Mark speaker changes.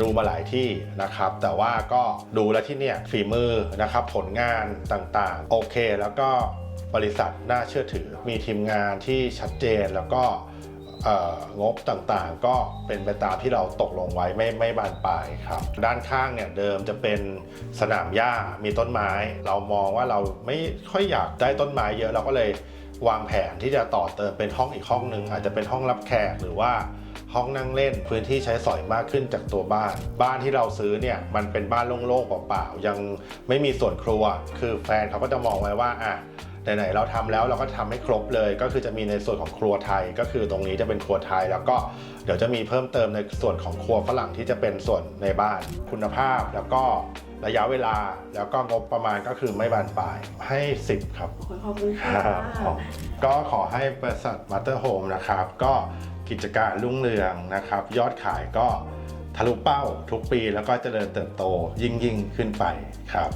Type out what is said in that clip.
Speaker 1: ดูมาหลายที่นะครับ แต่ว่าก็ดูแล้วที่เนี่ยฝีมือนะครับ ผลงานต่างๆ โอเค แล้วก็บริษัทน่าเชื่อถือ มีทีมงานที่ชัดเจนแล้วก็งบต่างๆ ก็เป็นไปตามที่เราตกลงไว้ไม่ไม่บานปลายครับ ด้านข้างเนี่ยเดิมจะเป็นสนามหญ้ามีต้นไม้ เรามองว่าเราไม่ค่อยอยากได้ต้นไม้เยอะเราก็เลยวางแผนที่จะต่อเติมเป็นห้องอีกห้องหนึ่งอาจจะเป็นห้องรับแขกหรือว่า ห้องนั่งเล่น พื้นที่ใช้สอยมากขึ้นจากตัวบ้าน บ้านที่เราซื้อเนี่ยมันเป็นบ้านโล่งๆเปล่าๆยังไม่มีส่วนครัว คือแฟนเขาก็จะมองไว้ว่าอะไหนๆเราทำแล้วเราก็ทำให้ครบเลย ก็คือจะมีในส่วนของครัวไทย ก็คือตรงนี้จะเป็นครัวไทย แล้วก็เดี๋ยวจะมีเพิ่มเติมในส่วนของครัวฝรั่งที่จะเป็นส่วนในบ้านคุณภาพแล้วก็ ระยะเวลาแล้วก็งบประมาณก็คือไม่บานปลายให้ 10 ครับ
Speaker 2: ขอบคุณ
Speaker 1: ค
Speaker 2: ค่ะ
Speaker 1: รับผมก็ขอให้บริษัทมาสเตอร์โฮมนะครับ ก็กิจการรุ่งเรืองนะครับ ยอดขายก็ทะลุเป้าทุกปีแล้วก็เจริญเติบโตยิ่งยิ่งๆขึ้นไปครับ